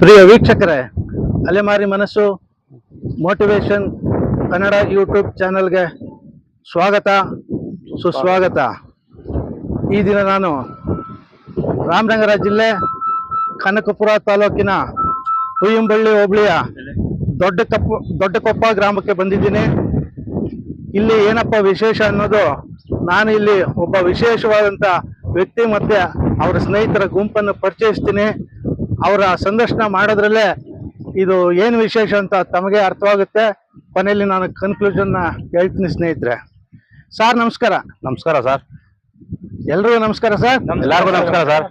ಪ್ರಿಯ ವೀಕ್ಷಕರೇ, ಅಲೆಮಾರಿ ಮನಸ್ಸು, ಮೋಟಿವೇಶನ್ ಕನ್ನಡ ಯೂಟ್ಯೂಬ್ ಚಾನಲ್ಗೆ ಸ್ವಾಗತ, ಸುಸ್ವಾಗತ. ಈ ದಿನ ನಾನು ರಾಮನಗರ ಜಿಲ್ಲೆ ಕನಕಪುರ ತಾಲೂಕಿನ ಹುಯ್ಯಂಬಳ್ಳಿ ಹೋಬಳಿಯ ದೊಡ್ಡ ಕಪ್ಪ ದೊಡ್ಡಕೊಪ್ಪ ಗ್ರಾಮಕ್ಕೆ ಬಂದಿದ್ದೀನಿ. ಇಲ್ಲಿ ಏನಪ್ಪ ವಿಶೇಷ ಅನ್ನೋದು, ನಾನು ಇಲ್ಲಿ ಒಬ್ಬ ವಿಶೇಷವಾದಂಥ ವ್ಯಕ್ತಿ ಮತ್ತು ಅವರ ಸ್ನೇಹಿತರ ಗುಂಪನ್ನು ಪರಿಚಯಿಸ್ತೀನಿ. ಅವರ ಸಂದರ್ಶನ ಮಾಡೋದ್ರಲ್ಲೇ ಇದು ಏನು ವಿಶೇಷ ಅಂತ ತಮಗೆ ಅರ್ಥವಾಗುತ್ತೆ. ಕೊನೆಯಲ್ಲಿ ನಾನು ಕನ್ಕ್ಲೂಷನ್ನ ಹೇಳ್ತೀನಿ ಸ್ನೇಹಿತರೆ. ಸರ್ ನಮಸ್ಕಾರ. ನಮಸ್ಕಾರ ಸರ್ ಎಲ್ರಿಗೂ ನಮಸ್ಕಾರ ಸರ್ ಎಲ್ಲರಿಗೂ ನಮಸ್ಕಾರ ಸರ್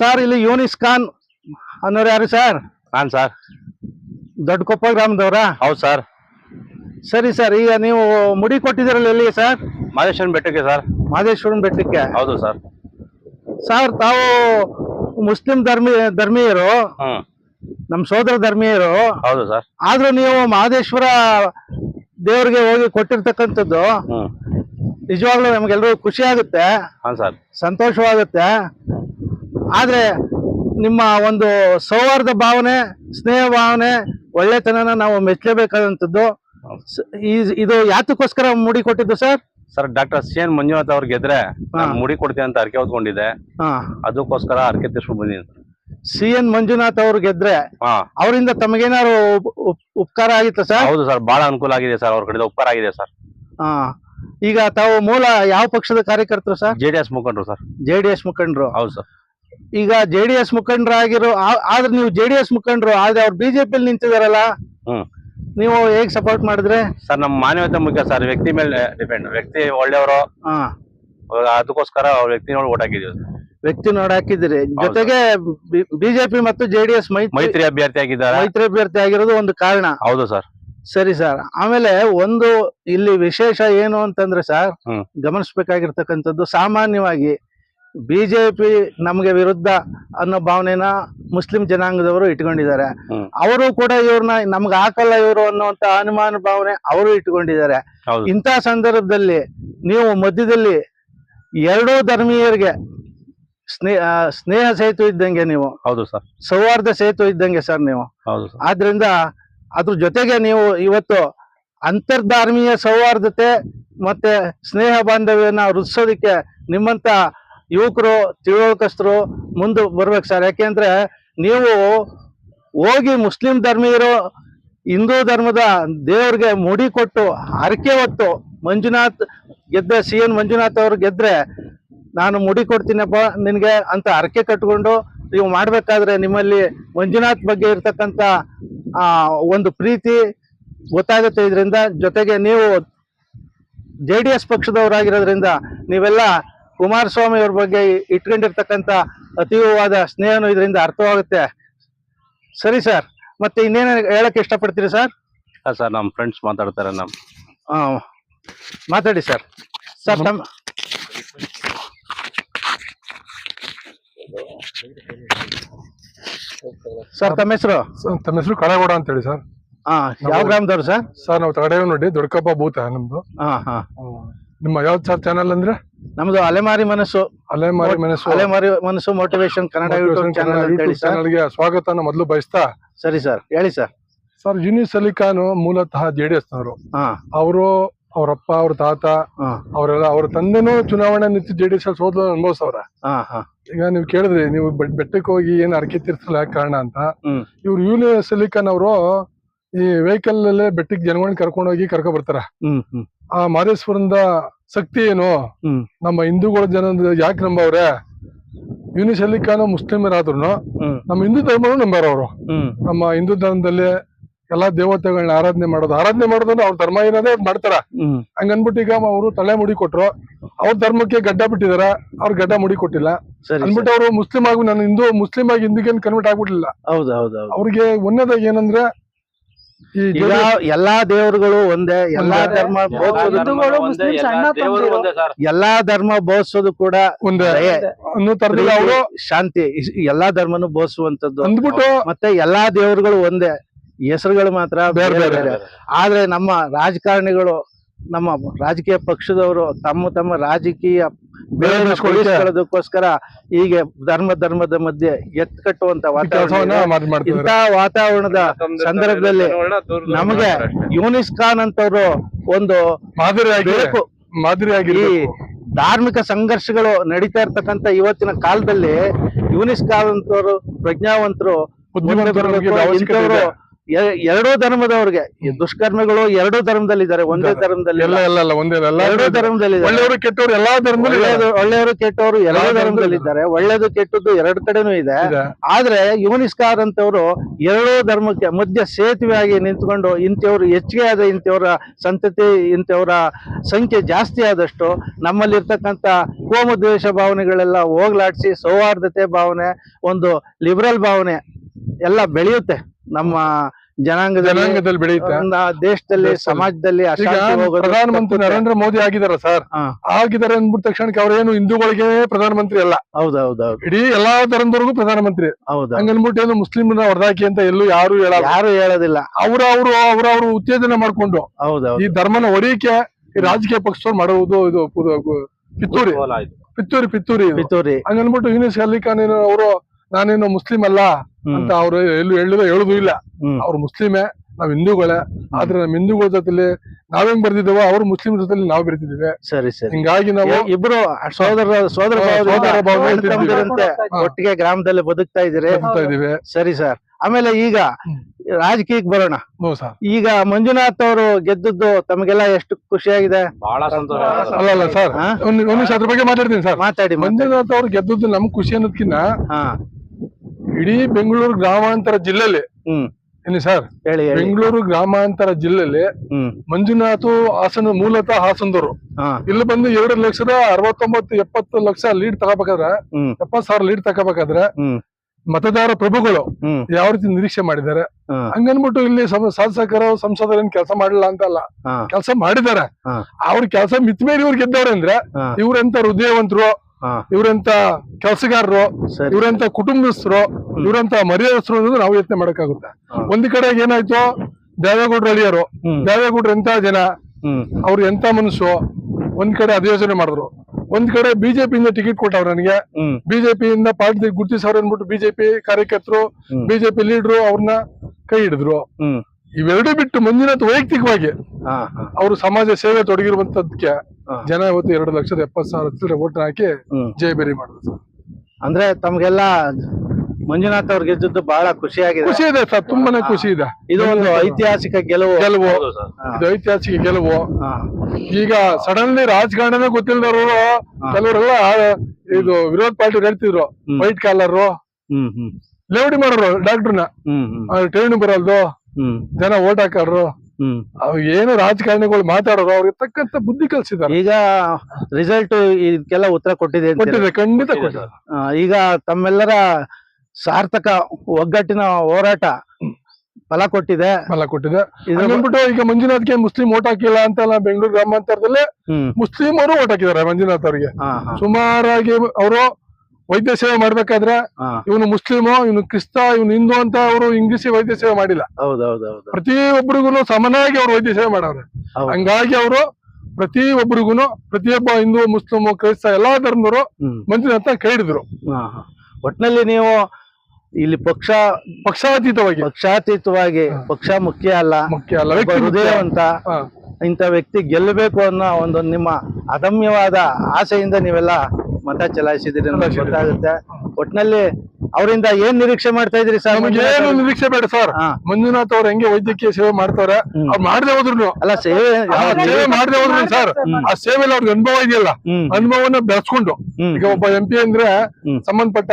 ಸರ್ ಇಲ್ಲಿ ಯೂನಿಸ್ ಖಾನ್ ಅನ್ನೋರು ಯಾರು ಸರ್ ನಾನ್ ಸರ್ ದೊಡ್ಡಕೊಪ್ಪ ಗ್ರಾಮದವರಾ? ಹೌದು ಸರ್ ಸರಿ ಸರ್ ಈಗ ನೀವು ಮುಡಿ ಕೊಟ್ಟಿದ್ದೀರಲ್ಲ ಎಲ್ಲಿ ಸರ್ ಮಹದೇಶ್ವರನ ಬೆಟ್ಟಕ್ಕೆ ಸರ್ ಮಹದೇಶ್ವರನ ಬೆಟ್ಟಕ್ಕೆ. ಹೌದು ಸರ್ ಸರ್ ತಾವು ಮುಸ್ಲಿಂ ಧರ್ಮಿ ಧರ್ಮೀಯರು ನಮ್ ನಮ್ಮ ಸೋದರ ಧರ್ಮೀಯರು ಹೌದು ಸರ್. ಆದ್ರೂ ನೀವು ಮಹದೇಶ್ವರ ದೇವ್ರಿಗೆ ಹೋಗಿ ಕೊಟ್ಟಿರ್ತಕ್ಕಂಥದ್ದು ಹ್ಮ್ ನಿಜವಾಗ್ಲೂ ನಮ್ಗೆಲ್ರಿಗೂ ಖುಷಿ ಆಗುತ್ತೆ. ಹಾಂ ಸರ್. ಸಂತೋಷವಾಗುತ್ತೆ. ಆದ್ರೆ ನಿಮ್ಮ ಒಂದು ಸೌಹಾರ್ದ ಭಾವನೆ ಸ್ನೇಹ ಭಾವನೆ ಒಳ್ಳೆತನನ ನಾವು ಮೆಚ್ಚಲೇಬೇಕಾದಂಥದ್ದು. ಸ- ಈ- ಇದು ಯಾತಕ್ಕೋಸ್ಕರ ಮೂಡಿಕೊಟ್ಟಿದ್ದು sir? Sir doctor C N Manjunath ಅವ್ರ ಗೆದ್ರೆ ನಾನ್ ಮುಡಿ ಕೊಡ್ತೀನಿ ಅಂತ ಅರ್ಕೆ ಹೊತ್ಕೊಂಡಿದ್ದೆ. ಹಾ. ಅದಕ್ಕೋಸ್ಕರ ಅರ್ಕೆ ತಿರ್ಸ್ಕೊಂಡು ಬಂದಿದ್ದೀನಿ ಸಿ ಎನ್ ಮಂಜುನಾಥ್ ಅವ್ರು ಗೆದ್ರೆ ಹಾ. ಅವರಿಂದ ತಮಗೇನಾದ್ರು ಉಪ್- ಉಪ್- ಉಪಕಾರ ಆಗಿತ್ತ ಸರ್? ಹೌದು ಸರ್ ಬಹಳ ಅನುಕೂಲ ಆಗಿದೆ ಸರ್ ಅವ್ರ ಕಡೆ ಉಪಕಾರ ಆಗಿದೆ ಸರ್. ಹಾ. ಈಗ ತಾವು ಮೂಲ ಯಾವ ಪಕ್ಷದ ಕಾರ್ಯಕರ್ತರು ಸರ್? ಜೆ ಡಿ ಎಸ್ ಮುಖಂಡರು ಸರ್. ಜೆ ಡಿ ಎಸ್ ಮುಖಂಡರು. ಹೌದು ಸರ್. ಈಗ ಜೆ ಡಿ ಎಸ್ ಮುಖಂಡರಾಗಿರೋ ಆ- ಆದ್ರೆ ನೀವು ಜೆ ಡಿ ಎಸ್ ಮುಖಂಡರು ಆದ್ರೆ ಅವ್ರು ಬಿಜೆಪಿ ನಿಂತಿದಾರಲ್ಲ? ಹ್ಮ್. ನೀವು ಹೇಗ್ ಸಪೋರ್ಟ್ ಮಾಡಿದ್ರೆ? ಸರ್ ನಮ್ಮ ಮಾನ್ಯತೆ ಮುಖ್ಯ ಸರ್. ವ್ಯಕ್ತಿ ಮೇಲೆ ಡಿಪೆಂಡ್ ವ್ಯಕ್ತಿ ಒಳ್ಳೆಯವರು ಹಾ. ಅದಕ್ಕೋಸ್ಕರ ಅವ್ರ ವ್ಯಕ್ತಿ ನೋಡಿ ಓಟ್ ಹಾಕಿದೀವಿ. ವ್ಯಕ್ತಿ ನೋಡಿ ಹಾಕಿದಿರಿ ಜೊತೆಗೆ ಬಿಜೆಪಿ ಮತ್ತು ಜೆ ಡಿ ಎಸ್ ಮೈತ್ರಿ ಅಭ್ಯರ್ಥಿ ಆಗಿದ್ದಾರೆ. ಮೈತ್ರಿ ಅಭ್ಯರ್ಥಿ ಆಗಿರೋದು ಒಂದು ಕಾರಣ. ಹೌದು ಸರ್. ಸರಿ ಸರ್. ಆಮೇಲೆ ಒಂದು ಇಲ್ಲಿ ವಿಶೇಷ ಏನು ಅಂತಂದ್ರೆ ಸರ್ ಹ್ಮ್. ಗಮನಿಸಬೇಕಾಗಿರ್ತಕ್ಕಂಥದ್ದು ಸಾಮಾನ್ಯವಾಗಿ ಬಿಜೆಪಿ ನಮಗೆ ವಿರುದ್ಧ ಅನ್ನೋ ಭಾವನೆನ ಮುಸ್ಲಿಂ ಜನಾಂಗದವರು ಇಟ್ಕೊಂಡಿದ್ದಾರೆ. ಅವರು ಕೂಡ ಇವ್ರನ್ನ ನಮ್ಗೆ ಹಾಕಲ್ಲ ಇವರು ಅನ್ನುವಂತ ಅನುಮಾನ ಭಾವನೆ ಅವರು ಇಟ್ಕೊಂಡಿದ್ದಾರೆ. ಇಂಥ ಸಂದರ್ಭದಲ್ಲಿ ನೀವು ಮಧ್ಯದಲ್ಲಿ ಎರಡೂ ಧರ್ಮೀಯರಿಗೆ ಸ್ನೇಹ ಸ್ನೇಹ ಸೇತು ಇದ್ದಂಗೆ ನೀವು. ಹೌದು ಸರ್. ಸೌಹಾರ್ದ ಸೇತು ಇದ್ದಂಗೆ ಸರ್ ನೀವು. ಆದ್ರಿಂದ ಅದ್ರ ಜೊತೆಗೆ ನೀವು ಇವತ್ತು ಅಂತರ್ಧಾರ್ಮೀಯ ಸೌಹಾರ್ದತೆ ಮತ್ತೆ ಸ್ನೇಹ ಬಾಂಧವ್ಯನ ವೃದ್ಧಿಸೋದಕ್ಕೆ ನಿಮ್ಮಂತ ಯುವಕರು ತಿಳುವಳಿಕಸ್ತರು ಮುಂದೆ ಬರ್ಬೇಕು ಸರ್. ಯಾಕೆಂದ್ರೆ ನೀವು ಹೋಗಿ ಮುಸ್ಲಿಂ ಧರ್ಮೀಯರು, ಹಿಂದೂ ಧರ್ಮದ ದೇವರಿಗೆ ಮುಡಿ ಕೊಟ್ಟು ಹರಕೆ ಹೊತ್ತು ಮಂಜುನಾಥ್ ಗೆದ್ದ ಸಿ ಎನ್ ಮಂಜುನಾಥ್ ಅವ್ರು ಗೆದ್ರೆ ನಾನು ಮುಡಿ ಕೊಡ್ತೀನಪ್ಪ ನಿನಗೆ ಅಂತ ಹರಕೆ ಕಟ್ಕೊಂಡು ನೀವು ಮಾಡಬೇಕಾದ್ರೆ ನಿಮ್ಮಲ್ಲಿ ಮಂಜುನಾಥ್ ಬಗ್ಗೆ ಇರ್ತಕ್ಕಂಥ ಒಂದು ಪ್ರೀತಿ ಗೊತ್ತಾಗುತ್ತೆ ಇದರಿಂದ. ಜೊತೆಗೆ ನೀವು ಜೆ ಡಿ ಎಸ್ ಪಕ್ಷದವರಾಗಿರೋದ್ರಿಂದ ನೀವೆಲ್ಲ ಕುಮಾರಸ್ವಾಮಿ ಅವ್ರ ಬಗ್ಗೆ ಇಟ್ಕೊಂಡಿರ್ತಕ್ಕಂಥ ಅತೀವವಾದ ಸ್ನೇಹನೂ ಇದರಿಂದ ಅರ್ಥವಾಗುತ್ತೆ. ಸರಿ ಸರ್ ಮತ್ತೆ ಇನ್ನೇನು ಹೇಳಕ್ಕೆ ಇಷ್ಟಪಡ್ತೀರಿ ಸರ್ ಸರ್ ನಮ್ಮ ಫ್ರೆಂಡ್ಸ್ ಮಾತಾಡ್ತಾರೆ ನಮ್ಮ ಹಾಂ ಮಾತಾಡಿ ಸರ್ ಸರ್ ತಮ್ಮ ಸರ್ ತಮ್ಮ ಹೆಸರು? ಸರ್, ತಮ್ಮ ಹೆಸರು ಕಳಗೌಡ ಅಂತ ಹೇಳಿ ಸರ್ ಹಾ ಯಾವ ಗ್ರಾಮದವ್ರು ಸರ್ ಸರ್ ನಾವು ತಗಡೆ ನೋಡಿ ದೊಡ್ಡಕಪ್ಪ ಭೂತ ನಮ್ದು. ಹಾ. ಹಾ ನಿಮ್ಮ ಯಾವ್ದು ಸರ್ ಚಾನಲ್ ಅಂದ್ರೆ? ನಮ್ದು ಅಲೆಮಾರಿ ಮನಸ್ಸು. ಅಲೆಮಾರಿ ಮನಸ್ಸು. ಅಲೆಮಾರಿ ಮನಸ್ಸು ಮೋಟಿವೇಶನ್ ಕನ್ನಡ ಯೂಟ್ಯೂಬ್ ಚಾನಲ್ ಅಂತ ಹೇಳಿ ಸರ್ ಚಾನಲ್ಗೆ ಸ್ವಾಗತನ ಮೊದಲು ಬಯಸ್ತಾ? ಸರಿ ಸರ್ ಹೇಳಿ ಸರ್. ಸರ್ ಯೂನಿಸ್ ಅಲಿ ಖಾನ್ ಮೂಲತಃ ಜೆ ಡಿ ಎಸ್ ನವರು. ಹಾ. ಅವರು ಅವರಪ್ಪ ಅವ್ರ ತಾತ ಹಾ. ಅವರೆಲ್ಲ ಅವ್ರ ತಂದೆನೂ ಚುನಾವಣೆ ನಿಂತು ಜೆ ಡಿ ಎಸ್ ಅಲ್ಲಿ ಸೋದ್ಲು ಅನುಭವಿಸವ್ರ ಹಾ ಹಾ. ಈಗ ನೀವು ಕೇಳಿದ್ರಿ ನೀವು ಬೆಟ್- ಬೆಟ್ಟಕ್ಕೆ ಹೋಗಿ ಏನ್ ಅರಕೆ ತೀರ್ಸಲ್ಲ ಯಾಕೆ ಕಾರಣ ಅಂತ. ಹ್ಮ್. ಇವ್ರು ಯೂನಿಸ್ ಅಲಿ ಖಾನ್ ಅವರು ಈ ವೆಹಿಕಲ್ ಅಲ್ಲೇ ಬೆಟ್ಟಕ್ಕೆ ಜನಗಳನ್ನ ಕರ್ಕೊಂಡು ಹೋಗಿ ಕರ್ಕೊ ಬರ್ತಾರ. ಆ ಮಾದೇಶ್ವರಂದ ಶಕ್ತಿ ಏನು? ನಮ್ಮ ಹಿಂದೂಗಳ ಜನ ಯಾಕೆ ನಂಬವ್ರೆ? ಖಾನ್ ಮುಸ್ಲಿಮರಾದ್ರು ನಮ್ಮ ಹಿಂದೂ ಧರ್ಮನು ನಂಬಾರ ಅವರು ನಮ್ಮ ಹಿಂದೂ ಧರ್ಮದಲ್ಲಿ ಎಲ್ಲಾ ದೇವತೆಗಳನ್ನ ಆರಾಧನೆ ಮಾಡೋದು. ಆರಾಧನೆ ಮಾಡೋದಂದ್ರೆ ಅವ್ರ ಧರ್ಮ ಏನದೇ ಮಾಡ್ತಾರ. ಹಂಗನ್ಬಿಟ್ಟು ಈಗ ಅವರು ತಲೆ ಮುಡಿ ಕೊಟ್ರು. ಅವ್ರ ಧರ್ಮಕ್ಕೆ ಗಡ್ಡ ಬಿಟ್ಟಿದಾರ. ಅವ್ರ ಗಡ್ಡ ಮುಡಿ ಕೊಟ್ಟಿಲ್ಲ. ಅಂದ್ಬಿಟ್ಟು ಅವರು ಮುಸ್ಲಿಂ ಆಗಿ ನಾನು ಹಿಂದೂ ಮುಸ್ಲಿಂ ಆಗಿ ಹಿಂದಿಗೆ ಕನ್ವರ್ಟ್ ಆಗ್ಬಿಟ್ಟಿಲ್ಲ ಹೌದು ಅವ್ರಿಗೆ ಒಂದೇದಾಗ ಏನಂದ್ರೆ ಈಗ ಎಲ್ಲಾ ದೇವರುಗಳು ಒಂದೇ ಎಲ್ಲಾ ಧರ್ಮ ಎಲ್ಲಾ ಬೋಧಿಸೋದು ಒಂದೇ, ಎಲ್ಲಾ ದೇವರು ಒಂದೇ ಸರ್. ಎಲ್ಲಾ ಧರ್ಮ ಬೋಧಿಸೋದು ಕೂಡ ಒಂದೇ. ಅವರು ಶಾಂತಿ ಎಲ್ಲಾ ಧರ್ಮನು ಬೋಧಿಸುವಂತದ್ದು ಅಂದ್ಬಿಟ್ಟು ಮತ್ತೆ ಎಲ್ಲಾ ದೇವರುಗಳು ಒಂದೇ. ಹೆಸರುಗಳು ಮಾತ್ರ ಬೇರೆ. ಬೇರೆ. ಆದ್ರೆ ನಮ್ಮ ರಾಜಕಾರಣಿಗಳು ನಮ್ಮ ರಾಜಕೀಯ ಪಕ್ಷದವರು ತಮ್ಮ ತಮ್ಮ ರಾಜಕೀಯ ಬೆಳೆಸ್ಕೊಳ್ಳೋದಕ್ಕೋಸ್ಕರ ಹೀಗೆ ಧರ್ಮ ಧರ್ಮದ ಮಧ್ಯೆ ಎತ್ಕಟ್ಟುವಂತ ವಾತಾವರಣ ಇಂತಹ ಇಂಥ ವಾತಾವರಣದ ಸಂದರ್ಭದಲ್ಲಿ ನಮಗೆ ಯೂನಿಸ್ ಖಾನ್ ಅಂತವ್ರು ಒಂದು ಮಾದರಿಯಾಗಿ ಮಾದರಿಯಾಗಿ ಈ ಧಾರ್ಮಿಕ ಸಂಘರ್ಷಗಳು ನಡೀತಾ ಇರ್ತಕ್ಕಂತ ಇವತ್ತಿನ ಕಾಲದಲ್ಲಿ ಯೂನಿಸ್ ಖಾನ್ ಅಂತವರು ಪ್ರಜ್ಞಾವಂತರು ಎರಡೂ ಧರ್ಮದವ್ರಿಗೆ. ದುಷ್ಕರ್ಮಿಗಳು ಎರಡೂ ಧರ್ಮದಲ್ಲಿದ್ದಾರೆ ಒಂದೇ ಧರ್ಮದಲ್ಲಿ ಎಲ್ಲ ಎಲ್ಲ ಎಲ್ಲ ಒಂದೇ ಎಲ್ಲ ಎರಡೂ ಧರ್ಮದಲ್ಲಿ ಒಳ್ಳೆಯವರು ಕೆಟ್ಟವರು ಎಲ್ಲಾ ಧರ್ಮದಲ್ಲಿ ಒಳ್ಳೆಯವರು ಕೆಟ್ಟವರು ಎಲ್ಲಾ ಧರ್ಮದಲ್ಲಿದ್ದಾರೆ. ಒಳ್ಳೇದು ಕೆಟ್ಟದ್ದು ಎರಡು ಕಡೆನೂ ಇದೆ. ಇದೆ. ಆದ್ರೆ ಯುವನಿಸ್ಕಾರ್ ಅಂತವರು ಎರಡೂ ಧರ್ಮಕ್ಕೆ ಮಧ್ಯ ಸೇತುವೆಯಾಗಿ ನಿಂತ್ಕೊಂಡು ಇಂಥವ್ರು ಹೆಚ್ಚಿಗೆ ಆದ ಇಂಥವ್ರ ಸಂತತಿ ಇಂಥವ್ರ ಸಂಖ್ಯೆ ಜಾಸ್ತಿ ಆದಷ್ಟು ನಮ್ಮಲ್ಲಿರ್ತಕ್ಕಂಥ ಕೋಮ ದ್ವೇಷ ಭಾವನೆಗಳೆಲ್ಲ ಹೋಗ್ಲಾಡಿಸಿ ಸೌಹಾರ್ದತೆ ಭಾವನೆ ಒಂದು ಲಿಬರಲ್ ಭಾವನೆ ಎಲ್ಲ ಬೆಳೆಯುತ್ತೆ ನಮ್ಮ ಜನಾಂಗದಲ್ಲಿ ಜನಾಂಗದಲ್ಲಿ ಬೆಳೆಯುತ್ತೆ. ದೇಶದಲ್ಲಿ. ಸಮಾಜದಲ್ಲಿ ಪ್ರಧಾನಮಂತ್ರಿ ನರೇಂದ್ರ ಮೋದಿ ಆಗಿದಾರ ಸರ್. ಹಾ. ಆಗಿದ್ದಾರೆ ಅಂದ್ಬಿಟ್ಟ ತಕ್ಷಣಕ್ಕೆ ಅವ್ರೇನು ಹಿಂದೂಗಳಿಗೆ ಪ್ರಧಾನಮಂತ್ರಿ ಅಲ್ಲ. ಹೌದೌದೌದು. ಇಡೀ ಎಲ್ಲಾ ಧರ್ಮದವ್ರಿಗೂ ಪ್ರಧಾನಮಂತ್ರಿ. ಹೌದು ಹಂಗನ್ಬಿಟ್ಟು ಏನು ಮುಸ್ಲಿಮ್ನ ಹೊರದಾಕಿ ಅಂತ ಎಲ್ಲೂ ಯಾರು ಹೇಳ ಯಾರು ಹೇಳೋದಿಲ್ಲ. ಅವ್ರ ಅವರು ಅವ್ರ ಅವರು ಉತ್ತೇಜನ ಮಾಡ್ಕೊಂಡು ಹೌದೌದು. ಈ ಧರ್ಮನ ಹೊಡಿಯಕ್ಕೆ ಈ ರಾಜಕೀಯ ಪಕ್ಷದವ್ರು ಮಾಡುವುದು ಇದು ಪಿತ್ತೂರಿ. ಪಿತ್ತೂರಿ ಪಿತ್ತೂರಿ. ಪಿತ್ತೂರಿ. ಹಂಗನ್ಬಿಟ್ಟು ಯೂನಿಸ್ ಅಲಿ ಖಾನ್ ಏನು ಅವರು ನಾನೇನು ಮುಸ್ಲಿಂ ಅಲ್ಲ. ಅಂತ ಅವ್ರು ಎಲ್ಲೂ ಹೇಳಿದ ಹೇಳುದು ಇಲ್ಲ. ಅವ್ರು ಮುಸ್ಲಿಮೇ ನಾವ್ ಹಿಂದೂಗಳೇ. ಆದ್ರೆ ನಮ್ ಹಿಂದೂಗಳ ಜೊತೆಲಿ ನಾವೇನ್ ಬರ್ದಿದ್ದೇವೋ ಅವ್ರು ಮುಸ್ಲಿಂ ಜೊತೆಲಿ ನಾವ್ ಬರ್ತಿದ್ದೇವೆ ಸರಿ ಸರಿ. ಹಿಂಗಾಗಿ ನಾವು ಇಬ್ರು ಸೋದರ ಸೋದರ. ಒಟ್ಟಿಗೆ ಗ್ರಾಮದಲ್ಲಿ ಬದುಕ್ತಾ ಇದೀವಿ ಸರಿ ಸರ್. ಆಮೇಲೆ ಈಗ. ರಾಜಕೀಯಕ್ಕೆ ಬರೋಣ. ಈಗ ಮಂಜುನಾಥ್ ಅವರು ಗೆದ್ದದ್ದು ತಮಗೆಲ್ಲ ಎಷ್ಟು ಖುಷಿಯಾಗಿದೆ? ಬಹಳ ಸಂತೋಷ. ಅಲ್ಲ ಅಲ್ಲ ಸರ್. ಹಾ? ಒಂದ್ ಒಂದ್ ನಿಮಿಷ ಅದ್ರ ಬಗ್ಗೆ ಮಾತಾಡ್ತೀನಿ ಸರ್. ಮಾತಾಡಿ. ಮಂಜುನಾಥ್ ಅವ್ರು ಗೆದ್ದದ್ದು ನಮ್ ಖುಷಿ ಅನ್ನೋದ್ಕಿನ್ನ ಹಾ. ಇಡೀ ಬೆಂಗಳೂರು ಗ್ರಾಮಾಂತರ ಜಿಲ್ಲೆಲಿ ಹ್ಮ್. ಏನಿ ಸರ್? ಹೇಳಿ ಹೇಳಿ. ಬೆಂಗಳೂರು ಗ್ರಾಮಾಂತರ ಜಿಲ್ಲೆಲಿ ಹ್ಮ್. ಮಂಜುನಾಥ್ ಹಾಸನ ಮೂಲತಃ ಹಾಸನದವರು. ಹಾ. ಇಲ್ಲಿ ಬಂದು ಎರಡು ಲಕ್ಷದ ಅರವತ್ತೊಂಬತ್ತು ಎಪ್ಪತ್ತು ಲಕ್ಷ ಲೀಡ್ ತಗೋಬೇಕಾದ್ರೆ ಹ್ಮ್. ಎಪ್ಪತ್ ಸಾವಿರ ಲೀಡ್ ತಗೋಬೇಕಾದ್ರೆ ಹ್ಮ್. ಮತದಾರ ಪ್ರಭುಗಳು ಹ್ಮ್. ಯಾವ ರೀತಿ ನಿರೀಕ್ಷೆ ಮಾಡಿದ್ದಾರೆ? ಹಾ. ಹಂಗನ್ಬಿಟ್ಟು ಇಲ್ಲಿ ಶಾಸಕರು ಸಂಸದರು ಏನ್ ಕೆಲಸ ಮಾಡಿಲ್ಲ ಅಂತ ಅಲ್ಲ. ಹಾ. ಕೆಲಸ ಮಾಡಿದ್ದಾರೆ. ಹಾ. ಅವ್ರ ಕೆಲಸ ಮಿತ್ಮೇಲೆ ಇವ್ರು ಗೆದ್ದವ್ರೆ ಅಂದ್ರೆ ಹಾ. ಇವ್ರೆಂತ ಹೃದಯವಂತರು ಇವ್ರೆಂತ ಕೆಲಸಗಾರರು ಇವರಂತ ಕುಟುಂಬಸ್ಥರು ಇವರಂತ ಮರ್ಯಾದಸ್ಥರು ಅನ್ನೋದು ನಾವು ಯೋಚನೆ ಮಾಡಕ್ಕಾಗುತ್ತೆ. ಒಂದ್ ಕಡೆಗೆ ಏನಾಯ್ತು ದೇವೇಗೌಡರು ಅಳಿಯರು ದೇವೇಗೌಡ್ರು ಎಂತ ಜನ ಅವ್ರು ಎಂತ ಮನಸ್ಸು ಒಂದ್ ಕಡೆ ಅಧಿಯೋಜನೆ ಮಾಡಿದ್ರು. ಒಂದ್ ಕಡೆ ಬಿಜೆಪಿಯಿಂದ ಟಿಕೆಟ್ ಕೊಟ್ಟವ್ರು ನನಗೆ. ಬಿಜೆಪಿಯಿಂದ ಪಾರ್ಟಿ ಗುರುತಿಸವ್ರು ಅನ್ಬಿಟ್ಟು ಬಿಜೆಪಿ ಕಾರ್ಯಕರ್ತರು ಬಿಜೆಪಿ ಲೀಡ್ರು ಅವ್ರನ್ನ ಕೈ ಹಿಡಿದ್ರು. ಇವೆರಡು ಬಿಟ್ಟು ಮುಂದಿನ ವೈಯಕ್ತಿಕವಾಗಿ ಅವರು ಸಮಾಜ ಸೇವೆ ತೊಡಗಿರುವಂತದ್ಕೆ. ಜನ ಇವತ್ತು ಎರಡು ಲಕ್ಷದ ಎಪ್ಪತ್ ಸಾವಿರ ಚಿಲ್ಲರೆ ಓಟ್ ಹಾಕಿ ಹ್ಮ್. ಜಯಬೇರಿ ಮಾಡಿದ್ರು ಸರ್. ಅಂದ್ರೆ ತಮಗೆಲ್ಲ ಮಂಜುನಾಥ್ ಅವ್ರ ಗೆದ್ದದ್ದು ಬಹಳ ಖುಷಿಯಾಗಿದೆ. ಖುಷಿ ಇದೆ ಸರ್ ತುಂಬಾನೇ ಖುಷಿ ಇದೆ. ಇದು ಒಂದು ಐತಿಹಾಸಿಕ ಗೆಲುವು. ಗೆಲುವು. ಹೌದು ಸರ್. ಇದು ಐತಿಹಾಸಿಕ ಗೆಲುವು. ಈಗ ಸಡನ್ಲಿ ರಾಜಕಾರಣನೇ ಗೊತ್ತಿಲ್ಲದವರು ಕೆಲವರೆಲ್ಲ ಇದು ವಿರೋಧ ಪಾರ್ಟಿ ಹೇಳ್ತಿದ್ರು ವೈಟ್ ಕಾಲರ್ ಹ್ಮ್ ಹ್ಮ್. ಲೇವಡಿ ಮಾಡೋರು ಡಾಕ್ಟರ್ನ ಹ್ಮ್ ಹ್ಮ್. ಟ್ರೈನ್ ಬರಲ್ದು. ಜನ ಓಟ್ ಹಾಕಾಡ್ರು ಹ್ಮ್. ಅವ್ ಏನು ರಾಜಕಾರಣಿಗಳು ಮಾತಾಡೋರು ಅವ್ರಿಗೆ ತಕ್ಕಂತ ಬುದ್ಧಿ ಕಲ್ಸಿದ್ದಾರೆ ಈಗ ರಿಸಲ್ಟ್ ಇದಕ್ಕೆಲ್ಲ ಉತ್ತರ ಕೊಟ್ಟಿದೆ? ಕೊಟ್ಟಿದೆ ಖಂಡಿತ ಆ, ಈಗ ತಮ್ಮೆಲ್ಲರ ಸಾರ್ಥಕ ಒಗ್ಗಟ್ಟಿನ ಹೋರಾಟ ಫಲ ಕೊಟ್ಟಿದೆ. ಫಲ ಕೊಟ್ಟಿದೆ. ಇದ್ರ ಬ- ಹಂಗನ್ಬಿಟ್ಟು ಈಗ ಮಂಜುನಾಥ್ಗೆ ಮುಸ್ಲಿಂ ಓಟ್ ಹಾಕಿಲ್ಲ ಅಂತ ಅಲ್ಲ ಬೆಂಗಳೂರು ಗ್ರಾಮಾಂತರದಲ್ಲಿ ಹ್ಮ್. ಮುಸ್ಲಿಮರು ಓಟ್ ಹಾಕಿದ್ದಾರೆ ಮಂಜುನಾಥ್ ಅವರಿಗೆ. ಹಾ ಹಾ. ಸುಮಾರಾಗಿ ಅವರು ವೈದ್ಯ ಸೇವೆ ಮಾಡ್ಬೇಕಾದ್ರೆ ಇವನು ಮುಸ್ಲಿಮು ಇವನು ಕ್ರಿಸ್ತ ಇವನು ಹಿಂದೂ ಅಂತ ಅವರು ಇಂಗ್ಲಿಷ್ ವೈದ್ಯ ಸೇವೆ ಮಾಡಿಲ್ಲ. ಪ್ರತಿ ಪ್ರತಿಯೊಬ್ಬರಿಗೂ ಸಮನಾಗಿ ಅವ್ರು ವೈದ್ಯ ಸೇವೆ ಮಾಡವ್ರೆ ಹಂಗಾಗಿ ಅವರು ಪ್ರತಿ ಒಬ್ಬರಿಗೂ ಪ್ರತಿಯೊಬ್ಬ ಹಿಂದೂ ಮುಸ್ಲಿಮ್ ಕ್ರೈಸ್ತ ಎಲ್ಲಾ ಧರ್ಮದವರು ಮಂತ್ರಿ ಅಂತ ಕೇಳಿದ್ರು. ಒಟ್ನಲ್ಲಿ ನೀವು ಇಲ್ಲಿ ಪಕ್ಷ ಪಕ್ಷಾತೀತವಾಗಿ. ಪಕ್ಷಾತೀತವಾಗಿ ಪಕ್ಷ ಮುಖ್ಯ ಅಲ್ಲ ಮುಖ್ಯ ಅಲ್ಲ. ಹೃದಯವಂತ. ಇಂಥ ವ್ಯಕ್ತಿ ಗೆಲ್ಲಬೇಕು ಅನ್ನೋ ಒಂದು ನಿಮ್ಮ ಅದಮ್ಯವಾದ ಆಸೆಯಿಂದ ನೀವೆಲ್ಲ ಮತ ಚಲಾಯಿಸಿದ್ರೆ. ಗೊತ್ತಾಗುತ್ತೆ. ಒಟ್ನಲ್ಲಿ ಅವರಿಂದ ಏನ್ ನಿರೀಕ್ಷೆ ಮಾಡ್ತಾ ಇದ್ರಿ ಸರ್ ಏನು ನಿರೀಕ್ಷೆ ಬೇಡ ಸರ್. ಮಂಜುನಾಥ್ ಅವ್ರು ಹೆಂಗೆ ವೈದ್ಯಕೀಯ ಸೇವೆ ಮಾಡ್ತಾರೆ. ಅವ್ರು ಮಾಡದೆ ಹೋದ್ರು ಅಲ್ಲ ಸೇವೆ ಸೇವೆ ಮಾಡದೆ ಹೋದ್ರು ಸರ್. ಆ ಸೇವೆಯಲ್ಲಿ ಅವ್ರಿಗೆ ಅನುಭವ ಇದೆಯಲ್ಲ ಅನುಭವನ ಬೆಳೆಸ್ಕೊಂಡು. ಈಗ ಒಬ್ಬ ಎಂ ಪಿ ಅಂದ್ರೆ. ಸಂಬಂಧಪಟ್ಟ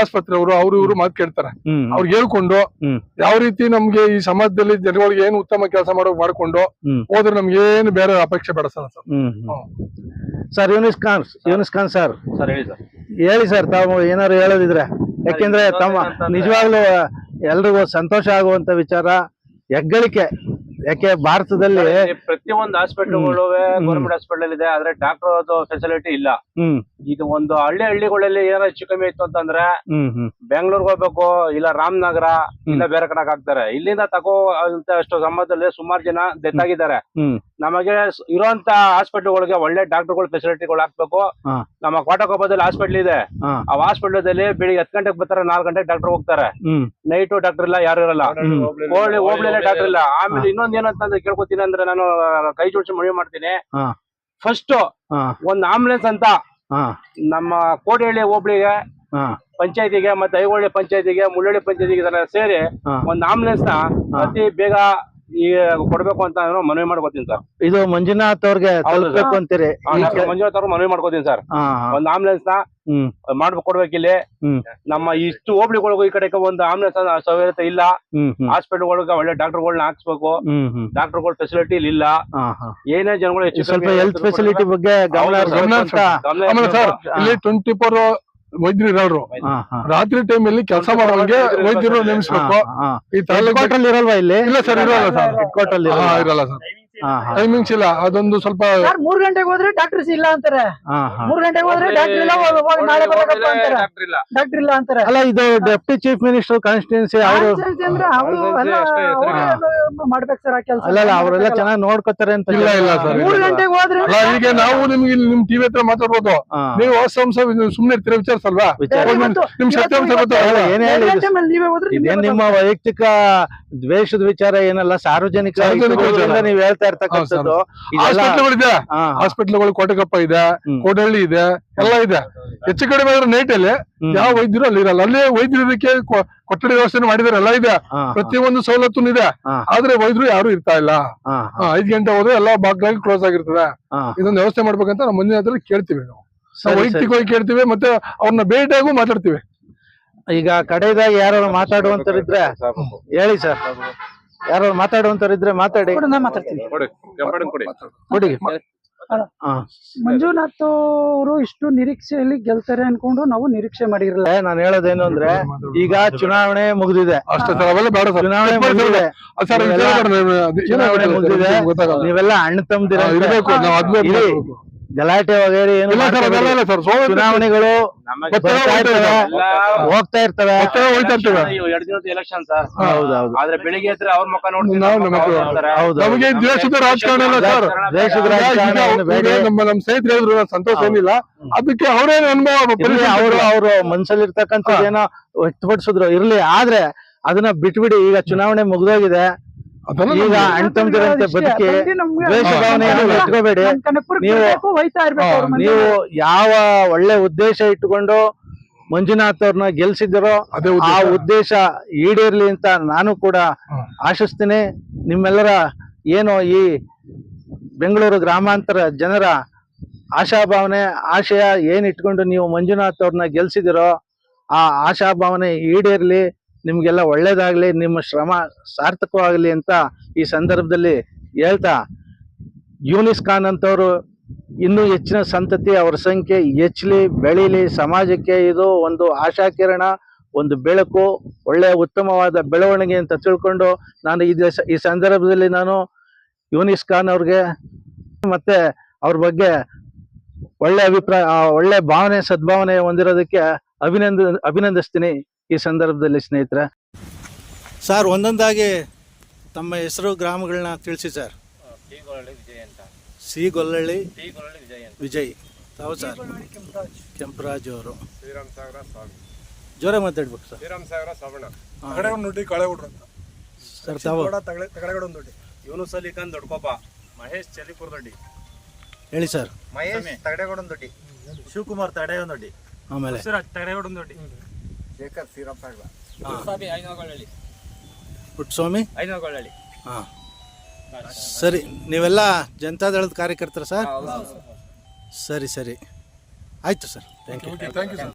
ಆಸ್ಪತ್ರೆ ಅವರು ಅವ್ರು ಇವರು ಮಾತು ಕೇಳ್ತಾರೆ. ಅವ್ರು ಅವ್ರಿಗೆ ಹೇಳ್ಕೊಂಡು ಯಾವ ರೀತಿ ನಮ್ಗೆ ಈ ಸಮಾಜದಲ್ಲಿ ಜನಗಳಿಗೆ ಏನು ಉತ್ತಮ ಕೆಲಸ ಮಾಡೋ ಮಾಡ್ಕೊಂಡು ಹೋದ್ರೆ ನಮ್ಗೆ ಏನು ಬೇರೆ ಅಪೇಕ್ಷೆ ಬೇಡ ಸರ್. ಹ್ಮ್. Sir Younis Khan Younis Khan sir. Sir ಹೇಳಿ ಸರ್. ಹೇಳಿ ಸರ್ ತಾವು ಏನಾದ್ರು ಹೇಳೋದಿದ್ರೆ. ಯಾಕೆಂದ್ರೆ ತಮ್ಮ ನಿಜವಾಗ್ಲೂ ಎಲ್ರಿಗೂ ಸಂತೋಷ ಆಗುವಂತ ವಿಚಾರ ಹೆಗ್ಗಳಿಕೆ. ಯಾಕೆ ಭಾರತದಲ್ಲಿ ಪ್ರತಿಯೊಂದು ಹಾಸ್ಪಿಟಲ್ಗಳು ಗೌರ್ಮೆಂಟ್ ಹಾಸ್ಪಿಟಲ್ ಇದೆ ಆದ್ರೆ ಡಾಕ್ಟರ್ ಫೆಸಿಲಿಟಿ ಇಲ್ಲ. ಇದು ಒಂದು ಹಳ್ಳಿ ಹಳ್ಳಿಗಳಲ್ಲಿ ಏನೋ ಹೆಚ್ಚು ಕಮ್ಮಿ ಇತ್ತು ಅಂತಂದ್ರೆ ಬೆಂಗಳೂರಿಗೆ ಹೋಗ್ಬೇಕು ಇಲ್ಲ ರಾಮನಗರ ಇಲ್ಲ ಬೇರೆ ಕಡೆ ಹಾಕ್ತಾರೆ. ಇಲ್ಲಿಂದ ತಗೋ ಅಂತ ಅಷ್ಟು ಸಂಬಂಧದಲ್ಲಿ ಸುಮಾರು ಜನ ಡೆತ್ ಆಗಿದ್ದಾರೆ. ನಮಗೆ ಇರುವಂತ ಹಾಸ್ಪಿಟಲ್ಗಳಿಗೆ ಒಳ್ಳೆ ಡಾಕ್ಟರ್ಗಳು ಫೆಸಿಲಿಟಿಗಳು ಹಾಕ್ಬೇಕು. ನಮ್ಮ ಕೋಟಕೊಪ್ಪದಲ್ಲಿ ಹಾಸ್ಪಿಟಲ್ ಇದೆ. ಆ ಹಾಸ್ಪಿಟಲ್ದಲ್ಲಿ ಬೆಳಿಗ್ಗೆ ಹತ್ತು ಗಂಟೆಗೆ ಬರ್ತಾರೆ ನಾಲ್ಕು ಗಂಟೆಗೆ ಡಾಕ್ಟರ್ ಹೋಗ್ತಾರೆ. ನೈಟ್ ಡಾಕ್ಟರ್ ಇಲ್ಲ ಯಾರು ಇರಲ್ಲ. ಹೋಗ್ಲಿಲ್ಲ. ಡಾಕ್ಟರ್ ಇಲ್ಲ. ಆಮೇಲೆ ಇನ್ನೊಂದ್ ಏನಂತಂದ್ರೆ ಕೇಳ್ಕೊತೀನಿ ಅಂದ್ರೆ ನಾನು ಕೈ ಜೋಡಿಸಿ ಮನವಿ ಮಾಡ್ತೀನಿ. ಫಸ್ಟ್ ಒಂದ್ ಆಂಬುಲೆನ್ಸ್ ಅಂತ ನಮ್ಮ ಕೋಡಿಹಳ್ಳಿ ಹೋಬಳಿಗೆ ಪಂಚಾಯತಿಗೆ ಮತ್ತೆ ಐಹೊಳ್ಳಿ ಪಂಚಾಯತಿಗೆ ಮುಳ್ಳಳ್ಳಿ ಪಂಚಾಯತಿಗೆ ಸೇರಿ. ಒಂದ್ ಆಂಬುಲೆನ್ಸ್ನ ಅತಿ ಬೇಗ ಈ ಕೊಡ್ಬೇಕು ಅಂತ ನಾನು ಮನವಿ ಮಾಡ್ಕೋತೀನಿ ಸರ್. ಇದು ಮಂಜುನಾಥ್ ಅವ್ರಿಗೆ ಹೌದು ತಲುಪಬೇಕು ಅಂತೀರಿ? ಈ ಕೆ- ಮಂಜುನಾಥ್ ಅವ್ರು ಮನವಿ ಮಾಡ್ಕೋತೀನಿ ಸರ್. ಹಾ ಹಾ. ಒಂದ್ ಆಂಬುಲೆನ್ಸ್ನ ಹ್ಮ್. ಮಾಡ್ಬೇಕು ಕೊಡ್ಬೇಕು ಇಲ್ಲಿ. ನಮ್ಮ ಇಷ್ಟು ಹೋಬ್ಳಿಗಳಿಗೂ ಈ ಕಡೆ ಒಂದು ಆಂಬುಲೆನ್ಸ್ ಸೌಲಭ್ಯತೆ ಇಲ್ಲ. ಹ್ಮ್ ಹ್ಮ್. ಹಾಸ್ಪಿಟಲ್ಗಳಿಗೆ ಒಳ್ಳೆ ಡಾಕ್ಟರ್ಗಳನ್ನ ಹಾಕ್ಸ್ಬೇಕು. ಹ್ಮ್ ಹ್ಮ್. ಡಾಕ್ಟರ್ಗಳ ಫೆಸಿಲಿಟಿ ಇಲ್ಲ ಹಾ ಹಾ. ಏನೇ ಜನಗಳು ಹೆಚ್ಚು ಸ್ವಲ್ಪ ಕಮ್ಮಿ ಹೆಲ್ತ್ ಫೆಸಿಲಿಟಿ ಬಗ್ಗೆ ಗಮನ ಹೌದು, ಹರಿಸ್ಬೇಕು ಅಂತ ಆಮೇಲೆ ಸರ್ ಇಲ್ಲಿ ಟ್ವೆಂಟಿ ಫೋರ್ ವೈದ್ಯರು ರಾತ್ರಿ ಟೈಮ್ ಅಲ್ಲಿ ಕೆಲಸ ಮಾಡೋರಿಗೆ ವೈದ್ಯರು ನೇಮಿಸ್ಬೇಕು. ಈ ತರ ಇರಲ್ವಾ ಇಲ್ಲಿ? ಇಲ್ಲ ಸರ್ ಇರೋಲ್ಲ ಸರ್. ಇರಲ್ಲ ಸರ್. ಟೈಮಿಂಗ್ಸ್ ಇಲ್ಲ ಅದೊಂದು ಸ್ವಲ್ಪ ಸರ್ ಮೂರ್ ಗಂಟೆಗೆ ಹೋದ್ರೆ ಡಾಕ್ಟರ್ಸ್ ಇಲ್ಲ ಅಂತಾರೆ. ಮೂರ್ ಗಂಟೆಗೆ ಹೋದ್ರೆ ಡಾಕ್ಟರ್ ಇಲ್ಲ ಹೋಗ್- ನಾಳೆ ಬರ್ಬೇಕಪ್ಪ ಅಂತಾರೆ. ಡಾಕ್ಟರ್ ಇಲ್ಲ. ಡಾಕ್ಟರ್ ಇಲ್ಲ ಅಂತಾರೆ. ಅಲ್ಲ ಇದು ಡೆಪ್ಟಿ ಚೀಫ್ ಮಿನಿಸ್ಟರ್ ಕಾನ್ಸ್ಟಿಟ್ಯೂನ್ಸಿ ಅವರು ಅಂದ್ರೆ ಅವರು ಎಲ್ಲ ಮಾಡ್ಬೇಕು ಸರ್ ಆ ಕೆಲಸ. ಅಲ್ಲ ಅಲ್ಲ ಅವರೆಲ್ಲ ಚೆನ್ನಾಗಿ ನೋಡ್ಕೋತಾರೆ ಅಂತ ಇಲ್ಲ, ಇಲ್ಲ ಸರ್ ಮೂರ್ ಗಂಟೆಗೆ ಹೋದ್ರೆ ಅಲ್ಲ ಈಗ ನಾವು ನಿಮ್ಗೆ ನಿಮ್ ಟಿವಿ ಹತ್ರ ಮಾತಾಡ್ಬೋದು. ನೀವು ವಾಸ್ತವಾಂಶ ಸುಮ್ನೆ ಇರ್ತೀರ ವಿಚಾರಿಸಲ್ವಾ? ನಿಮ್- ಸತ್ಯಾಂಶ ಹೇಳಿ ಇದೇನ್ ನಿಮ್ಮ ವೈಯಕ್ತಿಕ ದ್ವೇಷದ ವಿಚಾರ ಏನಲ್ಲ ಸಾರ್ವಜನಿಕ. ನೀವ್ ಹೇಳ್ತಾ ಇರ್ತಕ್ಕಂಥದ್ದು. ಹಾಸ್ಪಿಟ್ಲ್ಗಳು ಕೋಟೆಕಪ್ಪ ಇದೆ ಕೋಡಳ್ಳಿ ಕೋಟಹಳ್ಳಿ ಇದೆ ಎಲ್ಲ ಇದೆ. ಹೆಚ್ಚು ಕಡಿಮೆ ಆದ್ರೆ ನೈಟ್ ಅಲ್ಲಿ ಯಾವ ವೈದ್ಯರು ಅಲ್ಲಿ ಇರಲ್ಲ. ಅಲ್ಲಿ ವೈದ್ಯರು ಇದಕ್ಕೆ ಕೊಠಡಿ ವ್ಯವಸ್ಥೆ ಮಾಡಿದಾರೆ ಎಲ್ಲ ಇದೆ. ಪ್ರತಿಯೊಂದು ಸವಲತ್ತು ಇದೆ. ಆದ್ರೆ ವೈದ್ಯರು ಯಾರು ಇರ್ತಾ ಇಲ್ಲ. ಐದ್ ಗಂಟೆ ಹೋದ್ರೆ ಎಲ್ಲ ಬಾಗ್ಲಾಗಿ ಕ್ಲೋಸ್ ಆಗಿರ್ತದೆ. ಇದೊಂದು ವ್ಯವಸ್ಥೆ ಮಾಡ್ಬೇಕಂತ ನಮ್ಮ ಮುಂದಿನ ಹತ್ರ ಕೇಳ್ತೀವಿ ನಾವು. ವೈಯಕ್ತಿಕವಾಗಿ ಕೇಳ್ತೀವಿ ಮತ್ತೆ ಅವ್ರನ್ನ ಭೇಟಿಯಾಗೂ ಮಾತಾಡ್ತೀವಿ. ಈಗ ಕಡೆದಾಗಿ ಯಾರು ಮಾತಾಡುವಂತರಿದ್ರೆ ಹೇಳಿ ಸರ್. ಯಾರು ಮಾತಾಡುವಂತರಿದ್ರೆ ಮಾತಾಡಿ. ಕೊಡು, ನಾನ್ ಮಾತಾಡ್ತೀನಿ. ಕೊಡಿ ಕೆಂಪಣ್ಣನ್ ಕೊಡಿ ಕೊಡಿ. ಹಾ. ಮಂಜುನಾಥ್ ಅವರು ಇಷ್ಟು ನಿರೀಕ್ಷೆಯಲ್ಲಿ ಗೆಲ್ತಾರೆ ಅನ್ಕೊಂಡು ನಾವು ನಿರೀಕ್ಷೆ ಮಾಡಿರಲ್ಲ ನಾನು ಹೇಳೋದೇನು ಅಂದ್ರೆ ಈಗ ಚುನಾವಣೆ ಮುಗಿದಿದೆ. ಅಷ್ಟೇ ಸರ್ ಅವೆಲ್ಲ ಬೇಡ ಸರ್. ಚುನಾವಣೆ ಮುಗಿದಿದೆ. ಸರ್ ಚುನಾವಣೆ ಮುಗಿದಿದೆ. ಗೊತ್ತಾಗಲ್ಲ. ನೀವೆಲ್ಲ ಅಣ್ಣ ತಮ್ಮದಿರ ಹಾ, ಇರ್ಬೇಕು ನಾವು ಅದ್ನೇ ಇರಿ. ಗಲಾಟೆ ವಗೇರೆ ಏನು ಇಲ್ಲ ಸರ್ ಅದೆಲ್ಲ ಇಲ್ಲ ಸರ್. ಸೋಲು ಚುನಾವಣೆಗಳು ಹೋಗ್ತಾ ಇರ್ತವೆ. ಎರಡು ದಿನದ ಎಲೆಕ್ಷನ್ ಸರ್. ಹೌದೌದು. ಆದ್ರೆ ಬೆಳಿಗ್ಗೆ ಎದ್ರೆ ಅವ್ರ ಮುಖ ನಮಗೆ ದ್ವೇಷದ ರಾಜಕಾರಣ ಇಲ್ಲ ಸರ್. ದ್ವೇಷದ ಈಗ ರಾಜಕಾರಣ ಈಗ ಏನು ಬೇಡ. ಈಗ ನಮ್ಮ ನಮ್ಮ ಸ್ನೇಹಿತರು ಹೇಳಿದ್ರು ಸಂತೋಷ ಏನಿಲ್ಲ. ಅದಕ್ಕೆ ಅವ್ರೇನು ಅನುಭವ ಅವರು ಅವ್ರು ಅವ್ರು ಮನ್ಸಲ್ಲಿರ್ತಕ್ಕಂಥದ್ದು ಏನೋ ವ್ಯಕ್ತಪಡಿಸಿದ್ರು. ಇರ್ಲಿ ಆದ್ರೆ ಅದನ್ನ ಬಿಟ್ಬಿಡಿ. ಈಗ ಚುನಾವಣೆ ಮುಗ್ದೋಗಿದೆ. ಈಗ ನಮ್ಗೆ- ಅಣ್ಣ ತಮ್ಮದಿರಂತೆ ಬದುಕಿ ದ್ವೇಷ ಭಾವನೆಯನ್ನು ಇಟ್ಕೋಬೇಡಿ. ನೀವು- ಯಾವ ಒಳ್ಳೆ ಉದ್ದೇಶ ಇಟ್ಟುಕೊಂಡು ಮಂಜುನಾಥ್ ಅವ್ರನ್ನ ಗೆಲ್ಸಿದ್ರೋ ಅದೇ ಆ ಉದ್ದೇಶ. ಈಡೇರ್ಲಿ ಅಂತ ನಾನು ಕೂಡ ಆಶಿಸ್ತೇನೆ ಆಶಿಸ್ತೀನಿ. ನಿಮ್ಮೆಲ್ಲರ ಏನು ಈ ಬೆಂಗಳೂರು ಗ್ರಾಮಾಂತರ ಜನರ ಆಶಾಭಾವನೆ ಆಶಯ ಏನ್ ಇಟ್ಕೊಂಡು ನೀವು ಮಂಜುನಾಥ್ ಅವ್ರನ್ನ ಗೆಲ್ಸಿದಿರೋ ಆ ಆಶಾಭಾವನೆ ಈಡೇರ್ಲಿ. ನಿಮ್ಗೆಲ್ಲ ಒಳ್ಳೆಯದಾಗಲಿ ನಿಮ್ಮ ಶ್ರಮ ಸಾರ್ಥಕವಾಗಲಿ ಅಂತ ಈ ಸಂದರ್ಭದಲ್ಲಿ ಹೇಳ್ತಾ ಯೂನಿಸ್ ಖಾನ್ ಅಂತವರು ಇನ್ನೂ ಹೆಚ್ಚಿನ ಸಂತತಿ, ಅವ್ರ ಸಂಖ್ಯೆ ಹೆಚ್ಚಲಿ, ಬೆಳೀಲಿ, ಸಮಾಜಕ್ಕೆ ಇದು ಒಂದು ಆಶಾಕಿರಣ, ಒಂದು ಬೆಳಕು, ಒಳ್ಳೆಯ ಉತ್ತಮವಾದ ಬೆಳವಣಿಗೆ ಅಂತ ತಿಳ್ಕೊಂಡು ನಾನು ಈ ಈ ಸಂದರ್ಭದಲ್ಲಿ ನಾನು ಯೂನಿಸ್ ಖಾನ್ ಅವ್ರಿಗೆ ಮತ್ತೆ ಅವ್ರ ಬಗ್ಗೆ ಒಳ್ಳೆ ಅಭಿಪ್ರಾಯ ಒಳ್ಳೆ ಭಾವನೆ, ಸದ್ಭಾವನೆ ಹೊಂದಿರೋದಕ್ಕೆ ಅಭಿನಂದ, ಅಭಿನಂದಿಸ್ತೀನಿ. ಈ ಸಂದರ್ಭದಲ್ಲಿ ಸ್ನೇಹಿತರ. ಸರ್ ಒಂದೊಂದಾಗಿ ತಮ್ಮ ಹೆಸರು ಗ್ರಾಮಗಳನ್ನ ತಿಳಿಸಿ ಸರ್. ಸಿ ಗೊಲ್ಲಳ್ಳಿ ವಿಜಯ್ ತಾವು ಸರ್? ಕೆಂಪರಾಜ್. ಅವರು. ಜೋರ ಮಾತಾಡ್ಬೇಕು ಸರ್. ಸರ್ ತಾವು? ಇವನು ಅಲಿ ಖಾನ್ ದೊಡ್ಡಕೊಪ್ಪ ಮಹೇಶ್ ಚಲಿಪುರ ದೊಡ್ಡಿ. ಹೇಳಿ ಸರ್. ಮಹೇಶ್ ತಗಡೆಗೊಂದೊಡ್ಡಿ ಶಿವಕುಮಾರ್ ತಗಡೆಗೊಂದೊಡ್ಡಿ ಆಮೇಲೆ? ತಗಡೆಗೊಂದೊಡ್ಡಿ ಶೇಖರ್ ಶ್ರೀರಾಮ್ ಪುಟ್ಸ್ವಾಮಿ ಪುಟ್ಟಸ್ವಾಮಿ? ಹಾಂ. ಸರಿ ನೀವೆಲ್ಲ ಜನತಾದಳದ ಕಾರ್ಯಕರ್ತರ ಸರ್? ಸರಿ ಸರಿ. ಆಯ್ತು sir. Thank you thank you sir